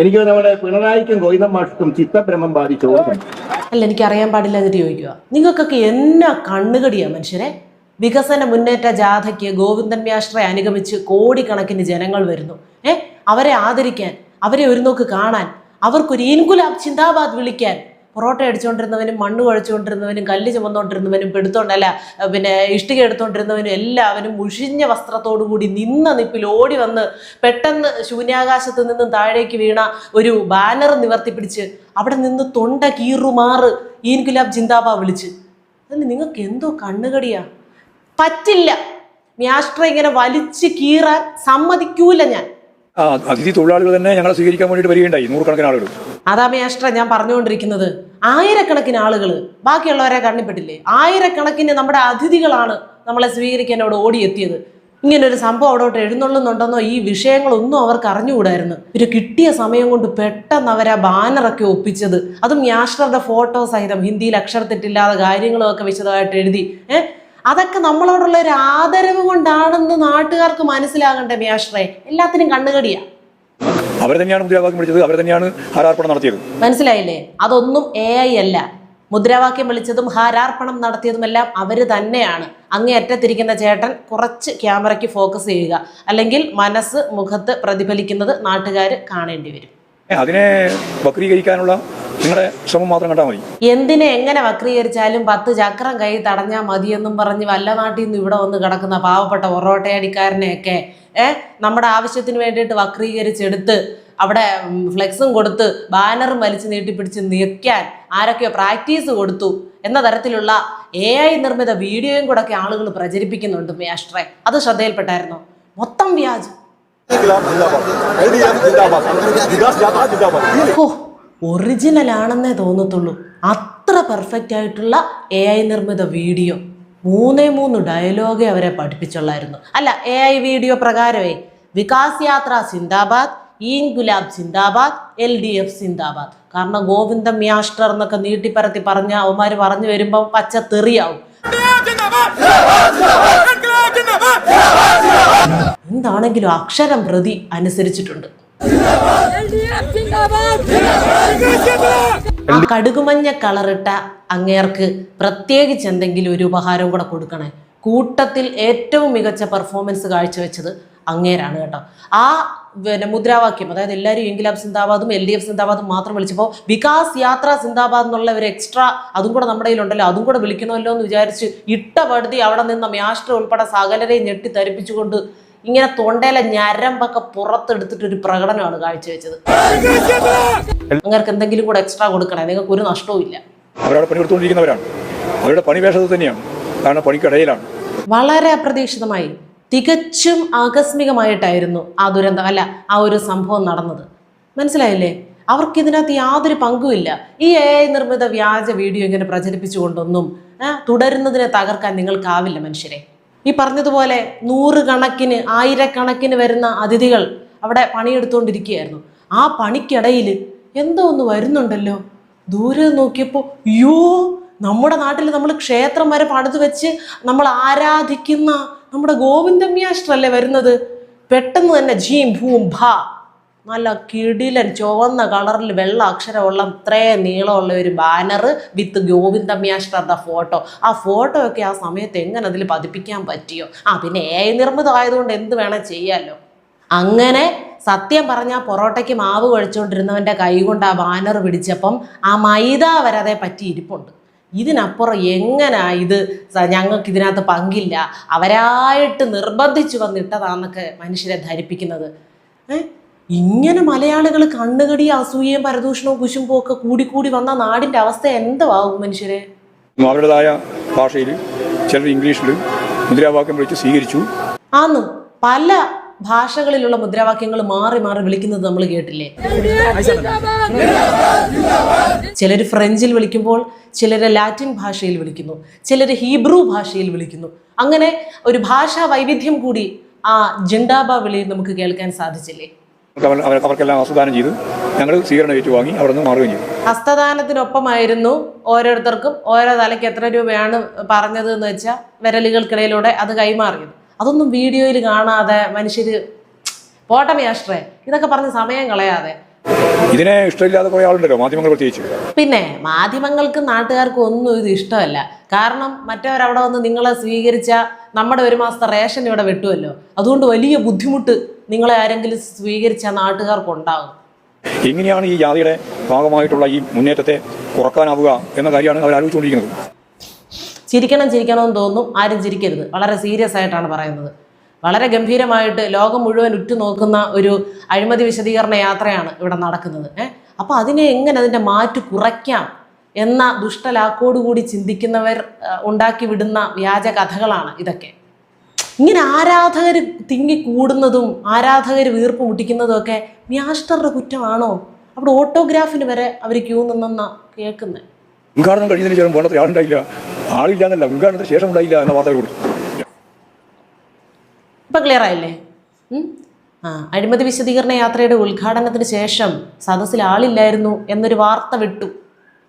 എനിക്ക് നമ്മുടെ പിണറായിക്കും ഗോവിന്ദൻ മാഷ്ക്കും ചിത്തഭ്രമം ബാധിച്ചു അല്ല എനിക്ക് അറിയാൻ പാടില്ല എന്നിട്ട് ചോദിക്കുക നിങ്ങൾക്കൊക്കെ എന്നാ കണ്ണുകടിയാ മനുഷ്യരെ? വികസന മുന്നേറ്റ ജാഥയ്ക്ക് ഗോവിന്ദൻ വ്യാശ്രയെ അനുഗമിച്ച് കോടിക്കണക്കിന് ജനങ്ങൾ വരുന്നു. ഏ? അവരെ ആദരിക്കാൻ അവരെ ഒരു നോക്ക് കാണാൻ അവർക്കൊരു ഇൻകുലാബ് ചിന്താബാദ് വിളിക്കാൻ പൊറോട്ട അടിച്ചുകൊണ്ടിരുന്നവനും മണ്ണ് കുഴച്ചുകൊണ്ടിരുന്നവനും കല്ല് ചുമന്നുകൊണ്ടിരുന്നവനും പെടുത്തോണ്ടല്ല പിന്നെ ഇഷ്ടിക എടുത്തുകൊണ്ടിരുന്നവനും എല്ലാവരും മുഷിഞ്ഞ വസ്ത്രത്തോടു കൂടി നിന്ന നിപ്പിൽ ഓടി വന്ന് പെട്ടെന്ന് ശൂന്യാകാശത്ത് നിന്നും താഴേക്ക് വീണ ഒരു ബാനർ നിവർത്തിപ്പിടിച്ച് അവിടെ നിന്ന് തൊണ്ട കീറുമാറ് ഈൻകുലാബ് ജിന്താബ വിളിച്ച്. അതിന് നിങ്ങൾക്ക് എന്തോ കണ്ണുകടിയാ? പറ്റില്ല. മ്യാസ്ട്ര ഇങ്ങനെ വലിച്ചു കീറാൻ സമ്മതിക്കൂല ഞാൻ. അതിഥി തൊഴിലാളികൾ തന്നെ ഞങ്ങളെ സ്വീകരിക്കാൻ വേണ്ടിയിട്ട് വരികയുണ്ടായി. നൂറുകണക്കിന് ആളുകൾ. അതാ മ്യാസ്ട്ര ഞാൻ പറഞ്ഞുകൊണ്ടിരിക്കുന്നത്. ആയിരക്കണക്കിന് ആളുകൾ ബാക്കിയുള്ളവരെ കണ്ണിപ്പെട്ടില്ലേ? ആയിരക്കണക്കിന് നമ്മുടെ അതിഥികളാണ് നമ്മളെ സ്വീകരിക്കാൻ അവിടെ ഓടിയെത്തിയത്. ഇങ്ങനെ ഒരു സംഭവം അവിടോട്ട് എഴുന്നള്ളുന്നുണ്ടെന്നോ ഈ വിഷയങ്ങളൊന്നും അവർക്ക് അറിഞ്ഞുകൂടായിരുന്നു. ഒരു കിട്ടിയ സമയം കൊണ്ട് പെട്ടെന്ന് അവർ ആ ബാനറൊക്കെ ഒപ്പിച്ചത്. അതും യാഷ്ട്രയുടെ ഫോട്ടോ സഹിതം. ഹിന്ദിയിൽ അക്ഷരത്തെറ്റില്ലാതെ കാര്യങ്ങളും ഒക്കെ വിശദമായിട്ട് എഴുതി. ഏഹ് അതൊക്കെ നമ്മളോടുള്ള ഒരു ആദരവ് കൊണ്ടാണെന്ന് നാട്ടുകാർക്ക് മനസ്സിലാകണ്ടേ മ്യാഷ്ട്രേ എല്ലാത്തിനും കണ്ണുകടിയാ. അവർ തന്നെയാണ് മുദ്രാവാക്യം വിളിച്ചത് അവർ തന്നെയാണ് ഹാരാർപ്പണം നടത്തിയത്. മനസ്സിലായില്ലേ? അതൊന്നും എ ഐ അല്ല. മുദ്രാവാക്യം വിളിച്ചതും ഹാരാർപ്പണം നടത്തിയതുമെല്ലാം അവർ തന്നെയാണ്. അങ്ങേ അറ്റത്തിരിക്കുന്ന ചേട്ടൻ കുറച്ച് ക്യാമറയ്ക്ക് ഫോക്കസ് ചെയ്യുക. അല്ലെങ്കിൽ മനസ്സ് മുഖത്ത് പ്രതിഫലിക്കുന്നത് നാട്ടുകാർ കാണേണ്ടി വരും. അതിനെ വക്രീകരിക്കാനുള്ള നിങ്ങളുടെ ശ്രമം മാത്രം കണ്ടാൽ മതി. എന്തിനെ എങ്ങനെ വക്രീകരിച്ചാലും പത്ത് ചക്രം കൈ തടഞ്ഞാൽ മതിയെന്നും പറഞ്ഞ് വല്ല നാട്ടിൽ നിന്ന് ഇവിടെ വന്ന് കിടക്കുന്ന പാവപ്പെട്ട ഒറോട്ടയടിക്കാരനെയൊക്കെ ഏഹ് നമ്മുടെ ആവശ്യത്തിന് വേണ്ടിയിട്ട് വക്രീകരിച്ചെടുത്ത് അവിടെ ഫ്ലെക്സും കൊടുത്ത് ബാനറും വലിച്ചു നീട്ടിപ്പിടിച്ച് നിൽക്കാൻ ആരൊക്കെയോ പ്രാക്ടീസ് കൊടുത്തു എന്ന തരത്തിലുള്ള എ ഐ നിർമ്മിത വീഡിയോയും കൂടെ ഒക്കെ ആളുകൾ പ്രചരിപ്പിക്കുന്നുണ്ട് മേഷ്ട്രെ. അത് ശ്രദ്ധയിൽപ്പെട്ടായിരുന്നോ? മൊത്തം വ്യാജം. ഓ ഒറിജിനൽ ആണെന്നേ തോന്നത്തുള്ളൂ അത്ര പെർഫെക്റ്റ് ആയിട്ടുള്ള എ ഐ നിർമ്മിത വീഡിയോ മൂന്നേ മൂന്ന് ഡയലോഗേ അവരെ പഠിപ്പിച്ചുള്ളായിരുന്നു അല്ല എ ഐ വീഡിയോ പ്രകാരമേ വികാസ് യാത്ര സിന്ദാബാദ് ഈൻ ഗുലാബ് സിന്ദാബാദ് എൽ ഡി എഫ് സിന്ദാബാദ് കാരണം ഗോവിന്ദ മ്യാസ്റ്റർ എന്നൊക്കെ നീട്ടിപ്പരത്തി പറഞ്ഞ അവന്മാർ പറഞ്ഞു വരുമ്പോൾ പച്ച തെറിയാവും എന്താണെങ്കിലും അക്ഷരം പ്രതി അനുസരിച്ചിട്ടുണ്ട് കടുകുമഞ്ഞ കളറിട്ട അങ്ങേർക്ക് പ്രത്യേകിച്ച് എന്തെങ്കിലും ഒരു ഉപഹാരം കൂടെ കൊടുക്കണേ. കൂട്ടത്തിൽ ഏറ്റവും മികച്ച പെർഫോമൻസ് കാഴ്ചവെച്ചത് അങ്ങേരാണ് കേട്ടോ. ആ പിന്നെ മുദ്രാവാക്യം അതായത് എല്ലാവരും ഇൻകിലാബ് സിന്ദാബാദും എൽ ഡി എഫ് സിന്ദാബാദും മാത്രം വിളിച്ചപ്പോൾ വികാസ് യാത്ര സിന്ദാബാദ് എന്നുള്ള ഒരു എക്സ്ട്രാ അതും കൂടെ നമ്മുടെ കയ്യിലുണ്ടല്ലോ അതും കൂടെ വിളിക്കണമല്ലോ എന്ന് വിചാരിച്ച് ഇട്ട പടുതി അവിടെ നിന്ന് മ്യാഷ്ട്ര ഉൾപ്പെടെ സകലരെയും ഞെട്ടി തരിപ്പിച്ചുകൊണ്ട് ഇങ്ങനെ തൊണ്ടയിലെ ഞരമ്പൊക്കെ പുറത്തെടുത്തിട്ട് ഒരു പ്രകടനമാണ് കാഴ്ചവെച്ചത്. നിങ്ങൾക്ക് എന്തെങ്കിലും കൂടെ എക്സ്ട്രാ കൊടുക്കണേ? നിങ്ങൾക്ക് ഒരു നഷ്ടവും ഇല്ല. അവരവിടെ പണിയെടുത്തുകൊണ്ടിരിക്കുന്നവരാണ് അവരുടെ പണി വേഷത്തിൽ തന്നെയാണ്. കാരണം പണിക്കിടയിലാണ്. വളരെ അപ്രതീക്ഷിതമായി തികച്ചും ആകസ്മികമായിട്ടായിരുന്നു ആ ദുരന്തം അല്ല ആ ഒരു സംഭവം നടന്നത്. മനസ്സിലായില്ലേ? അവർക്ക് ഇതിനകത്ത് യാതൊരു പങ്കുമില്ല ഈ എ ഐ നിർമ്മിത വ്യാജ വീഡിയോ ഇങ്ങനെ പ്രചരിപ്പിച്ചുകൊണ്ടൊന്നും തുടരുന്നതിനെ തകർക്കാൻ നിങ്ങൾക്കാവില്ല മനുഷ്യരെ. ഈ പറഞ്ഞതുപോലെ നൂറുകണക്കിന് ആയിരക്കണക്കിന് വരുന്ന അതിഥികൾ അവിടെ പണിയെടുത്തുകൊണ്ടിരിക്കുകയായിരുന്നു. ആ പണിക്കിടയിൽ എന്തോ ഒന്ന് വരുന്നുണ്ടല്ലോ. ദൂരെ നോക്കിയപ്പോൾ യോ നമ്മുടെ നാട്ടിൽ നമ്മൾ ക്ഷേത്രം വരെ പണിത് വെച്ച് നമ്മൾ ആരാധിക്കുന്ന നമ്മുടെ ഗോവിന്ദമ്യാഷ്ട്രല്ലേ വരുന്നത്? പെട്ടെന്ന് തന്നെ ജീം ഭൂം ഭ നല്ല കിടിലൻ ചുവന്ന കളറിൽ വെള്ള അക്ഷരമുള്ള ഇത്രയും നീളമുള്ള ഒരു ബാനർ വിത്ത് ഗോവിന്ദമ്യാഷ്ടരുടെ ഫോട്ടോ. ആ ഫോട്ടോ ഒക്കെ ആ സമയത്ത് എങ്ങനെ അതിൽ പതിപ്പിക്കാൻ പറ്റിയോ? ആ പിന്നെ എ നിർമ്മിതമായതുകൊണ്ട് എന്ത് വേണം ചെയ്യാമല്ലോ അങ്ങനെ സത്യം പറഞ്ഞാൽ പൊറോട്ടയ്ക്ക് മാവ് കഴിച്ചുകൊണ്ടിരുന്നവന്റെ കൈ കൊണ്ട് ആ ബാനർ പിടിച്ചപ്പം ആ മൈദ വരാതെ പറ്റി ഇരിപ്പുണ്ട്. ഇതിനപ്പുറം എങ്ങനാ ഇത് ഞങ്ങൾക്ക് ഇതിനകത്ത് പങ്കില്ല? അവരായിട്ട് നിർബന്ധിച്ചു വന്നിട്ടതാന്നൊക്കെ മനുഷ്യരെ ധരിപ്പിക്കുന്നത്. ഏ? ഇങ്ങനെ മലയാളികൾ കണ്ണുകടി അസൂയയും പരദൂഷണവും കുശുമ്പും ഒക്കെ കൂടിക്കൂടി വന്ന നാടിന്റെ അവസ്ഥ എന്താവും മനുഷ്യരെ? അവരുടേതായ ഭാഷയിൽ ചിലർ ഇംഗ്ലീഷിൽ മുദ്രാവാക്യം വിളിച്ച് സ്വീകരിച്ചു. ആന്ന് പല ഭാഷകളിലുള്ള മുദ്രാവാക്യങ്ങൾ മാറി മാറി വിളിക്കുന്നത് നമ്മൾ കേട്ടില്ലേ? ചിലർ ഫ്രഞ്ചിൽ വിളിക്കുമ്പോൾ ചിലർ ലാറ്റിൻ ഭാഷയിൽ വിളിക്കുന്നു ചിലർ ഹീബ്രു ഭാഷയിൽ വിളിക്കുന്നു. അങ്ങനെ ഒരു ഭാഷാ വൈവിധ്യം കൂടി ആ ജിണ്ടാബ വിളിയിൽ നമുക്ക് കേൾക്കാൻ സാധിച്ചില്ലേ? അവർക്കെല്ലാം ഹസ്തദാനം ചെയ്തു. ഞങ്ങൾ സ്വീകരണം ഏറ്റു വാങ്ങി അവിടെ നിന്ന് മാറുകയും ചെയ്തു. ഹസ്തദാനത്തിനൊപ്പമായിരുന്നു ഓരോരുത്തർക്കും ഓരോ തലയ്ക്ക് എത്ര രൂപയാണ് പറഞ്ഞത് എന്ന് വെച്ചാൽ വിരലുകൾക്കിടയിലൂടെ അത് കൈമാറിയത്. അതൊന്നും വീഡിയോയിൽ കാണാതെ മനുഷ്യർ പോട്ടെ മ്യാഷ്ട്രേ ഇതൊക്കെ പറഞ്ഞ് സമയം കളയാതെ. ഇതിനെ ഇഷ്ടമില്ലാതെ കുറേ ആളുണ്ടല്ലോ മാധ്യമങ്ങൾ പ്രത്യേകിച്ച്. പിന്നെ മാധ്യമങ്ങൾക്കും നാട്ടുകാർക്കും ഒന്നും ഇത് ഇഷ്ടമല്ല. കാരണം മറ്റവരവിടെ വന്ന് നിങ്ങളെ സ്വീകരിച്ച നമ്മുടെ ഒരു മാസത്തെ റേഷൻ ഇവിടെ വെട്ടുമല്ലോ അതുകൊണ്ട് വലിയ ബുദ്ധിമുട്ട് നിങ്ങളെ ആരെങ്കിലും സ്വീകരിച്ച നാട്ടുകാർക്കുണ്ടാകും എങ്ങനെയാണ് ഈ ജാതിയുടെ ഭാഗമായിട്ടുള്ള ഈ മുന്നേറ്റത്തെ കുറക്കാനാവുക എന്ന കാര്യമാണ് അവർ ആലോചിച്ചുകൊണ്ടിരിക്കുന്നത്. ചിരിക്കണം ചിരിക്കണമെന്ന് തോന്നും ആരും ചിരിക്കരുത്. വളരെ സീരിയസ് ആയിട്ടാണ് പറയുന്നത്. വളരെ ഗംഭീരമായിട്ട് ലോകം മുഴുവൻ ഉറ്റുനോക്കുന്ന ഒരു അഴിമതി വിശദീകരണ യാത്രയാണ് ഇവിടെ നടക്കുന്നത്. ഏഹ് അപ്പോൾ അതിനെ എങ്ങനെ അതിന്റെ മാറ്റ് കുറയ്ക്കാം എന്ന ദുഷ്ടലാക്കോടുകൂടി ചിന്തിക്കുന്നവർ ഉണ്ടാക്കി വിടുന്ന വ്യാജ കഥകളാണ് ഇതൊക്കെ. ഇങ്ങനെ ആരാധകർ തിങ്ങി കൂടുന്നതും ആരാധകർ വീർപ്പ് മുട്ടിക്കുന്നതും ഒക്കെ മ്യാസ്റ്ററുടെ കുറ്റമാണോ? അവിടെ ഓട്ടോഗ്രാഫിന് വരെ അവർ ക്യൂ നിന്നെന്നാ കേൾക്കുന്നത് ഉദ്ഘാടനം കഴിഞ്ഞതിന് ശേഷം വേണ്ടത്ര ആളുണ്ടായില്ല. ആളില്ല എന്നല്ല ഉദ്ഘാടനത്തിന് ശേഷം ഉണ്ടായില്ല എന്ന വാർത്തകൾ കൊടുത്തു ഇപ്പം ക്ലിയർ ആയില്ലേ? ആ അഴിമതി വിശദീകരണ യാത്രയുടെ ഉദ്ഘാടനത്തിന് ശേഷം സദസ്സിൽ ആളില്ലായിരുന്നു എന്നൊരു വാർത്ത വിട്ടു.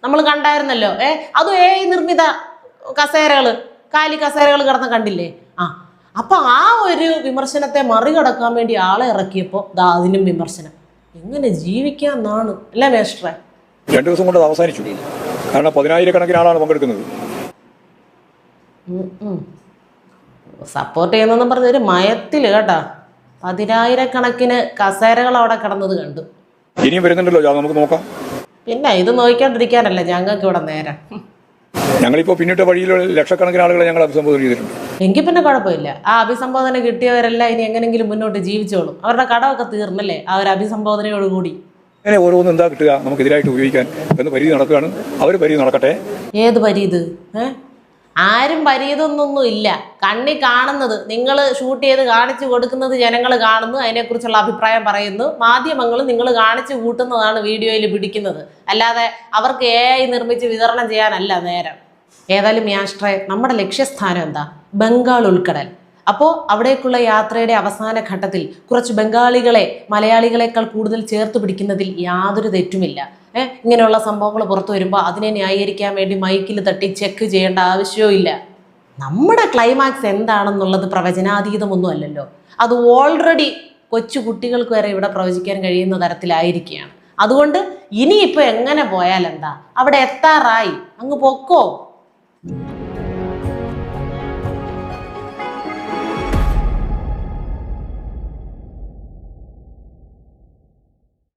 നമ്മൾ കണ്ടായിരുന്നല്ലോ ഏ? അതും ഏ നിർമ്മിത കസേരകൾ കാലി കസേരകൾ കിടന്ന കണ്ടില്ലേ? ആ അപ്പൊ ആ ഒരു വിമർശനത്തെ മറികടക്കാൻ വേണ്ടി ആളെ ഇറക്കിയപ്പോൾ ദാ അതിനും വിമർശനം. എങ്ങനെ ജീവിക്കാന്നാണ്. അല്ലേ മേസ്റ്ററെ? രണ്ടു ദിവസം കൊണ്ട് അവസാനിച്ചു. കാരണം പതിനായിരക്കണക്കിന് ആളാണ് പങ്കെടുക്കുന്നത്. സപ്പോർട്ട് ചെയ്യുന്നെന്ന് പറഞ്ഞൊരു മയത്തിൽ കേട്ടാ. പതിനായിരക്കണക്കിന് കസേരകൾ അവിടെ കിടന്നത് കണ്ടു. ഇനിയും വരുന്നുണ്ടല്ലോ നമുക്ക് നോക്കാം. പിന്നെ ഇത് നോക്കിക്കൊണ്ടിരിക്കാനല്ല ഞങ്ങൾക്ക് ഇവിടെ നേരം. ഞങ്ങളിപ്പോൾ പിന്നിട്ട വഴിയിലുള്ള ലക്ഷക്കണക്കിന് ആളുകളെ ഞങ്ങൾ അഭിസംബോധന ചെയ്തിട്ടുണ്ട്. എങ്കിൽ പിന്നെ കുഴപ്പമില്ല. ആ അഭിസംബോധന കിട്ടിയവരെല്ലാം ഇനി എങ്ങനെങ്കിലും മുന്നോട്ട് ജീവിച്ചോളും. അവരുടെ കടമൊക്കെ തീർന്നല്ലേ ആ ഒരു അഭിസംബോധനയോടുകൂടി അങ്ങനെ ഓരോന്നും എന്താ കിട്ടുക? നമുക്കെതിരായിട്ട് ഉപയോഗിക്കാൻ എന്ന് പരിധി നടക്കുകയാണ്. അവർ പരിധി നടക്കട്ടെ. ഏത് പരീത് ഏ? ആരും പരീതൊന്നൊന്നും ഇല്ല. കണ്ണി കാണുന്നത് നിങ്ങൾ ഷൂട്ട് ചെയ്ത് കാണിച്ചു കൊടുക്കുന്നത് ജനങ്ങൾ കാണുന്നു അതിനെക്കുറിച്ചുള്ള അഭിപ്രായം പറയുന്നു. മാധ്യമങ്ങൾ നിങ്ങൾ കാണിച്ചു കൂട്ടുന്നതാണ് വീഡിയോയിൽ പിടിക്കുന്നത്. അല്ലാതെ അവർക്ക് എ ഐ നിർമ്മിച്ച് വിതരണം ചെയ്യാനല്ല നേരം. ഏതായാലും യാഷ്ട്രേ നമ്മുടെ ലക്ഷ്യസ്ഥാനം എന്താ? ബംഗാൾ ഉൾക്കടൽ. അപ്പോൾ അവിടേക്കുള്ള യാത്രയുടെ അവസാന ഘട്ടത്തിൽ കുറച്ച് ബംഗാളികളെ മലയാളികളെക്കാൾ കൂടുതൽ ചേർത്ത് പിടിക്കുന്നതിൽ യാതൊരു തെറ്റുമില്ല. ഇങ്ങനെയുള്ള സംഭവങ്ങൾ പുറത്തു വരുമ്പോൾ അതിനെ ന്യായീകരിക്കാൻ വേണ്ടി മൈക്കിൽ തട്ടി ചെക്ക് ചെയ്യേണ്ട ആവശ്യവും ഇല്ല. നമ്മുടെ ക്ലൈമാക്സ് എന്താണെന്നുള്ളത് പ്രവചനാതീതമൊന്നും അല്ലല്ലോ. അത് ഓൾറെഡി കൊച്ചു കുട്ടികൾക്ക് വരെ ഇവിടെ പ്രവചിക്കാൻ കഴിയുന്ന തരത്തിലായിരിക്കുകയാണ്. അതുകൊണ്ട് ഇനിയിപ്പോൾ എങ്ങനെ പോയാലെന്താ? അവിടെ എത്താറായി. അങ്ങ് പൊക്കോ.